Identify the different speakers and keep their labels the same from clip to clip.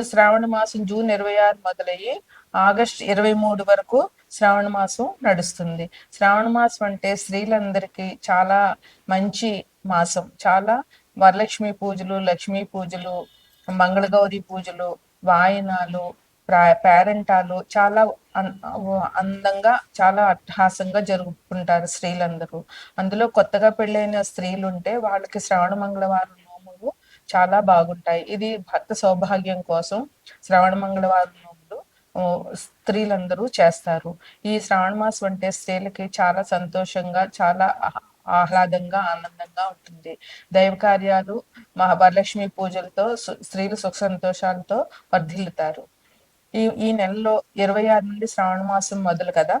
Speaker 1: శ్రావణ మాసం జూన్ ఇరవై ఆరు మొదలయ్యి ఆగస్ట్ ఇరవై మూడు వరకు శ్రావణ మాసం నడుస్తుంది. శ్రావణ మాసం అంటే స్త్రీలందరికీ చాలా మంచి మాసం. చాలా వరలక్ష్మి పూజలు లక్ష్మీ పూజలు మంగళగౌరి పూజలు వాయనాలు ప్రా- పేరంటాలు చాలా అన్- అందంగా చాలా అట్టహాసంగా జరుపుకుంటారు స్త్రీలందరూ. అందులో కొత్తగా పెళ్ళైన స్త్రీలు ఉంటే వాళ్ళకి శ్రావణ మంగళవారం చాలా బాగుంటాయి. ఇది భర్త సౌభాగ్యం కోసం శ్రవణ మంగళవారం నోములు స్త్రీలందరూ చేస్తారు. ఈ శ్రావణ మాసం అంటే స్త్రీలకి చాలా సంతోషంగా చాలా ఆహ్- ఆహ్లాదంగా ఆనందంగా ఉంటుంది. దైవ కార్యాలు మహా వరలక్ష్మి పూజలతో స్త్రీలు సుఖ సంతోషాలతో వర్ధిల్లుతారు. ఈ ఈ నెలలో ఇరవై ఆరు నుండి శ్రావణ మాసం మొదలు కదా?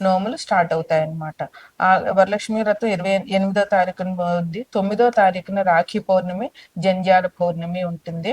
Speaker 1: నోములు స్టార్ట్ అవుతాయి అన్నమాట ఆ వరలక్ష్మి వ్రతం ఇరవై ఎనిమిదో తారీఖున ఉంది. తొమ్మిదో తారీఖున రాఖీ పౌర్ణమి జంధ్యాల పౌర్ణమి ఉంటుంది.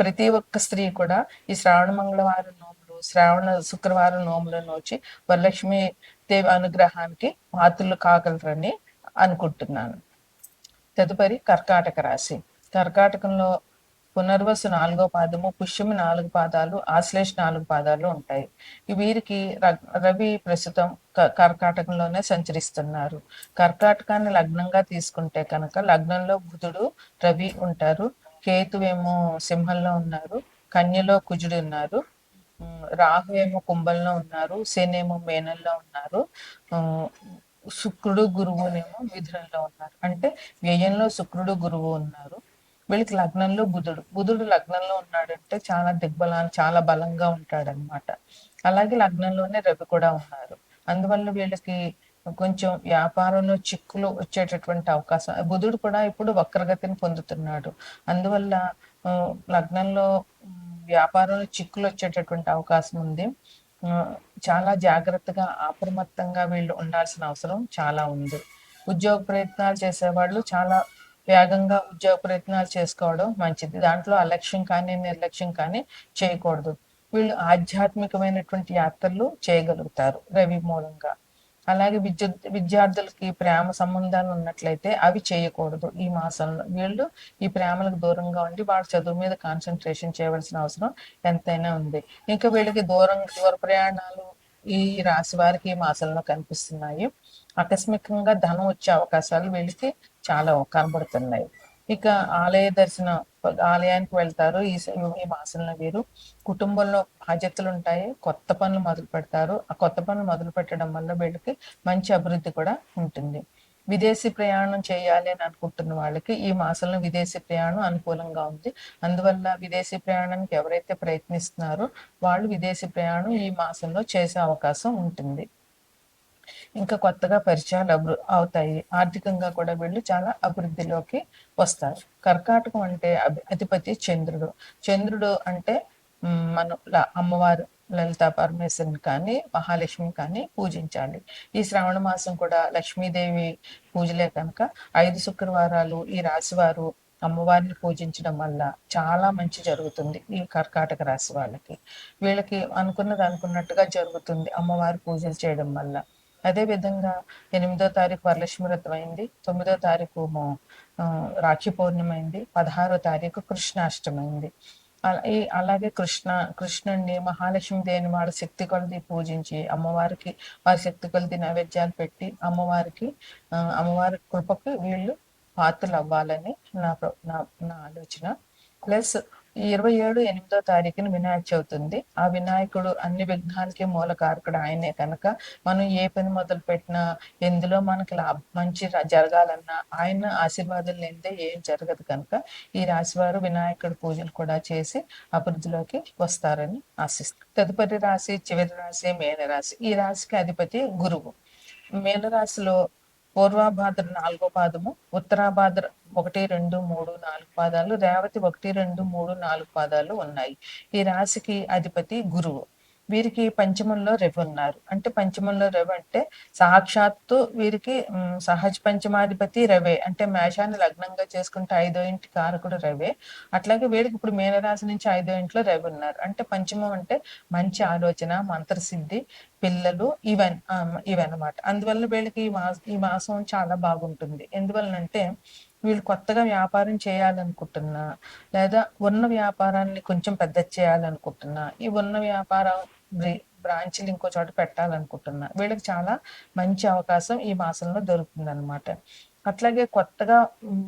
Speaker 1: ప్రతి ఒక్క స్త్రీ కూడా ఈ శ్రావణ మంగళవారం నోములు శ్రావణ శుక్రవారం నోములను వచ్చి వరలక్ష్మి దేవి అనుగ్రహానికి పాత్రలు కాగలరని అనుకుంటున్నాను. తదుపరి కర్కాటక రాశి. కర్కాటకంలో పునర్వసు నాలుగో పాదము పుష్యమి నాలుగు పాదాలు ఆశ్లేష నాలుగు పాదాలు ఉంటాయి. వీరికి ర- రవి ప్రస్తుతం క- కర్కాటకంలోనే సంచరిస్తున్నారు. కర్కాటకాన్ని లగ్నంగా తీసుకుంటే కనుక లగ్నంలో బుధుడు రవి ఉంటారు. కేతువేమో సింహంలో ఉన్నారు కన్యలో కుజుడు ఉన్నారు రాహు ఏమో కుంభంలో ఉన్నారు శనేమో మేనల్లో ఉన్నారు శుక్రుడు గురువునేమో మిథునంలో ఉన్నారు. అంటే వ్యయంలో శుక్రుడు గురువు ఉన్నారు వీళ్ళకి లగ్నంలో బుధుడు. బుధుడు లగ్నంలో ఉన్నాడంటే చాలా దిగ్బలా చాలా బలంగా ఉంటాడనమాట అలాగే లగ్నంలోనే రవి కూడా ఉన్నారు. అందువల్ల వీళ్ళకి కొంచెం వ్యాపారంలో చిక్కులు వచ్చేటటువంటి అవకాశం. బుధుడు కూడా ఇప్పుడు వక్రగతిని పొందుతున్నాడు. అందువల్ల లగ్నంలో వ్యాపారంలో చిక్కులు వచ్చేటటువంటి అవకాశం ఉంది. చాలా జాగ్రత్తగా అప్రమత్తంగా వీళ్ళు ఉండాల్సిన అవసరం చాలా ఉంది. ఉద్యోగ ప్రయత్నాలు చేసేవాళ్ళు చాలా వేగంగా ఉద్యోగ ప్రయత్నాలు చేసుకోవడం మంచిది. దాంట్లో అలక్ష్యం కానీ నిర్లక్ష్యం కానీ చేయకూడదు. వీళ్ళు ఆధ్యాత్మికమైనటువంటి యాత్రలు చేయగలుగుతారు రవి మూలంగా. అలాగే విద్యుత్ విద్యార్థులకి ప్రేమ సంబంధాలు ఉన్నట్లయితే అవి చేయకూడదు ఈ మాసంలో. వీళ్ళు ఈ ప్రేమలకు దూరంగా ఉండి వాళ్ళ చదువు మీద కాన్సన్ట్రేషన్ చేయవలసిన అవసరం ఎంతైనా ఉంది. ఇంకా వీళ్ళకి దూరం దూర ప్రయాణాలు ఈ రాశి వారికి ఈ మాసంలో కనిపిస్తున్నాయి. ఆకస్మికంగా ధనం వచ్చే అవకాశాలు వీళ్ళకి చాలా కనబడుతున్నాయి. ఇక ఆలయ దర్శనం ఆలయానికి వెళ్తారు. ఈ ఈ మాసంలో వీరు. కుటుంబంలో బాధ్యతలు ఉంటాయి. కొత్త పనులు మొదలు పెడతారు. ఆ కొత్త పనులు మొదలు పెట్టడం వల్ల వీళ్ళకి మంచి అభివృద్ధి కూడా ఉంటుంది. విదేశీ ప్రయాణం చేయాలి అని అనుకుంటున్న వాళ్ళకి ఈ మాసంలో విదేశీ ప్రయాణం అనుకూలంగా ఉంది. అందువల్ల విదేశీ ప్రయాణానికి ఎవరైతే ప్రయత్నిస్తున్నారో వాళ్ళు విదేశీ ప్రయాణం ఈ మాసంలో చేసే అవకాశం ఉంటుంది. ఇంకా కొత్తగా పరిచయాలు అభి అవుతాయి. ఆర్థికంగా కూడా వీళ్ళు చాలా అభివృద్ధిలోకి వస్తారు. కర్కాటకం అంటే అభి అధిపతి చంద్రుడు. చంద్రుడు అంటే మనం మన అమ్మవారు లలితా పరమేశ్వరిని కానీ మహాలక్ష్మి కానీ పూజించాలి. ఈ శ్రావణ మాసం కూడా లక్ష్మీదేవి పూజలే కనుక ఐదు శుక్రవారాలు ఈ రాశివారు అమ్మవారిని పూజించడం వల్ల చాలా మంచి జరుగుతుంది ఈ కర్కాటక రాశి వాళ్ళకి. వీళ్ళకి అనుకున్నది అనుకున్నట్టుగా జరుగుతుంది అమ్మవారి పూజలు చేయడం వల్ల. అదే విధంగా ఎనిమిదో తారీఖు వరలక్ష్మి వ్రతం అయింది. తొమ్మిదో తారీఖు రాఖీ పౌర్ణమి అయింది. పదహారో తారీఖు కృష్ణాష్టమి అయింది. అలా- ఈ అలాగే కృష్ణ కృష్ణుడిని మహాలక్ష్మి దేని వారి శక్తి కొలది పూజించి అమ్మవారికి వారి శక్తి కొలది నైవేద్యాలు పెట్టి అమ్మవారికి అమ్మవారి కృపకు వీళ్ళు పాత్రలు అవ్వాలని నా నా నా ఆలోచన. ప్లస్ ఈ ఇరవై ఏడు ఎనిమిదో తారీఖున వినాయక చవితి ఉంది. ఆ వినాయకుడు అన్ని విఘ్నాలకి మూల కారకుడు ఆయనే కనుక. మనం ఏ పని మొదలు పెట్టినా ఎందులో మనకి లాభ మంచి జరగాలన్నా ఆయన ఆశీర్వాదం లేనిదే ఏం జరగదు కనుక ఈ రాశి వారు వినాయకుడి పూజలు కూడా చేసి అభివృద్ధిలోకి వస్తారని ఆశిస్తారు తదుపరి రాశి చివరి రాశి మేన రాశి ఈ రాశికి అధిపతి గురువు. మేనరాశిలో పూర్వాభాద్ర నాలుగో పాదము ఉత్తరాభాద్ర ఒకటి రెండు మూడు నాలుగు పాదాలు రేవతి ఒకటి రెండు మూడు నాలుగు పాదాలు ఉన్నాయి. ఈ రాశికి అధిపతి గురువు. వీరికి పంచమంలో రవి ఉన్నారు అంటే పంచమంలో రవి అంటే సాక్షాత్తు వీరికి సహజ పంచమాధిపతి రవే అంటే మేషాన్ని లగ్నంగా చేసుకుంటే ఐదో ఇంటి కారకుడు రవే అట్లాగే వీరికి ఇప్పుడు మీనరాశి నుంచి ఐదో ఇంట్లో రవి ఉన్నారు అంటే పంచమం అంటే మంచి ఆలోచన మంత్రసిద్ధి పిల్లలు ఇవన్ ఇవన్నమాట. అందువల్ల వీళ్ళకి ఈ మాస ఈ మాసం చాలా బాగుంటుంది. ఎందువలనంటే వీళ్ళు కొత్తగా వ్యాపారం చేయాలనుకుంటున్నా లేదా ఉన్న వ్యాపారాన్ని కొంచెం పెద్ద చేయాలనుకుంటున్నా ఈ ఉన్న వ్యాపారం బ్రాంచ్లు ఇంకో చోట పెట్టాలనుకుంటున్నా. వీళ్ళకి చాలా మంచి అవకాశం ఈ మాసంలో దొరుకుతుంది అనమాట అట్లాగే కొత్తగా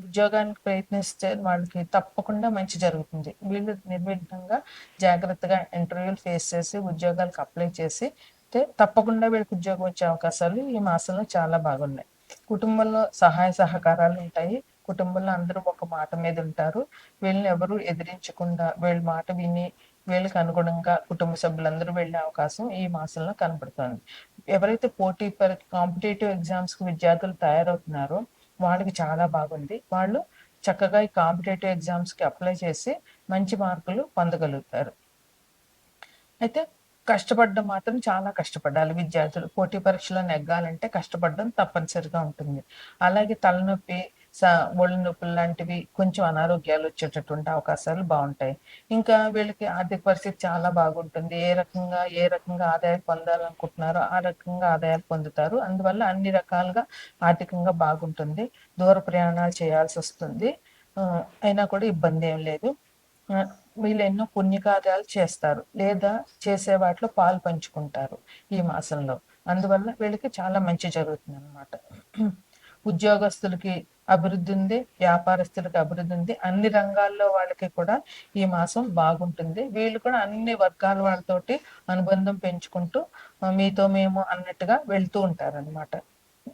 Speaker 1: ఉద్యోగానికి ప్రయత్నిస్తే వాళ్ళకి తప్పకుండా మంచి జరుగుతుంది. వీళ్ళు నిర్విఘ్నంగా జాగ్రత్తగా ఇంటర్వ్యూలు ఫేస్ చేసి ఉద్యోగాలకు అప్లై చేసి తప్పకుండా వీళ్ళకి ఉద్యోగం వచ్చే అవకాశాలు ఈ మాసంలో చాలా బాగున్నాయి. కుటుంబంలో సహాయ సహకారాలు ఉంటాయి. కుటుంబంలో అందరూ ఒక మాట మీద ఉంటారు. వీళ్ళని ఎవరు ఎదిరించకుండా వీళ్ళ మాట విని వీళ్ళకి అనుగుణంగా కుటుంబ సభ్యులందరూ వెళ్ళే అవకాశం ఈ మాసంలో కనబడుతుంది ఎవరైతే పోటీ పరి కాంపిటేటివ్ ఎగ్జామ్స్కి విద్యార్థులు తయారవుతున్నారో వాళ్ళకి చాలా బాగుంది. వాళ్ళు చక్కగా ఈ కాంపిటేటివ్ ఎగ్జామ్స్కి అప్లై చేసి మంచి మార్కులు పొందగలుగుతారు. అయితే కష్టపడడం మాత్రం చాలా కష్టపడాలి విద్యార్థులు. పోటీ పరీక్షలో నెగ్గాలంటే కష్టపడడం తప్పనిసరిగా ఉంటుంది. అలాగే తలనొప్పి ఒళ్ళు నొప్పులు లాంటివి కొంచెం అనారోగ్యాలు వచ్చేటటువంటి అవకాశాలు బాగుంటాయి. ఇంకా వీళ్ళకి ఆర్థిక పరిస్థితి చాలా బాగుంటుంది. ఏ రకంగా ఏ రకంగా ఆదాయాలు పొందాలనుకుంటున్నారో ఆ రకంగా ఆదాయాలు పొందుతారు. అందువల్ల అన్ని రకాలుగా ఆర్థికంగా బాగుంటుంది. దూర ప్రయాణాలు చేయాల్సి వస్తుంది. అయినా కూడా ఇబ్బంది ఏం లేదు. వీళ్ళు ఎన్నో పుణ్యకార్యాలు చేస్తారు. లేదా చేసే వాటిలో పాలు పంచుకుంటారు ఈ మాసంలో. అందువల్ల వీళ్ళకి చాలా మంచి జరుగుతుంది అనమాట ఉద్యోగస్తులకి అభివృద్ధి ఉంది వ్యాపారస్తులకు అభివృద్ధి ఉంది. అన్ని రంగాల్లో వాళ్ళకి కూడా ఈ మాసం బాగుంటుంది. వీళ్ళు కూడా అన్ని వర్గాల వాళ్ళతోటి అనుబంధం పెంచుకుంటూ మీతో మేము అన్నట్టుగా వెళ్తూ ఉంటారనమాట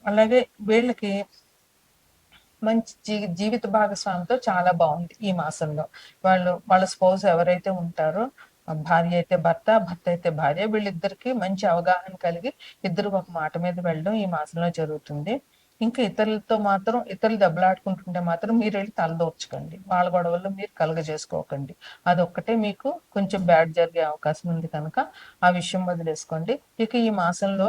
Speaker 1: అలాగే వీళ్ళకి మంచి జీ- జీవిత భాగస్వామితో చాలా బాగుంది ఈ మాసంలో. వాళ్ళు వాళ్ళ స్పౌస్ ఎవరైతే ఉంటారో భార్య అయితే భర్త భర్త అయితే భార్య వీళ్ళిద్దరికి మంచి అవగాహన కలిగి ఇద్దరు ఒక మాట మీద వెళ్ళడం ఈ మాసంలో జరుగుతుంది. ఇంకా ఇతరులతో మాత్రం ఇతరులు దెబ్బలాడుకుంటుంటే మాత్రం మీరు వెళ్ళి తలదోర్చుకోండి వాళ్ళ గొడవల్లో మీరు కలగజేసుకోకండి. అదొక్కటే మీకు కొంచెం బ్యాడ్ జరిగే అవకాశం ఉంది కనుక ఆ విషయం వదిలేసుకోండి. ఇక ఈ మాసంలో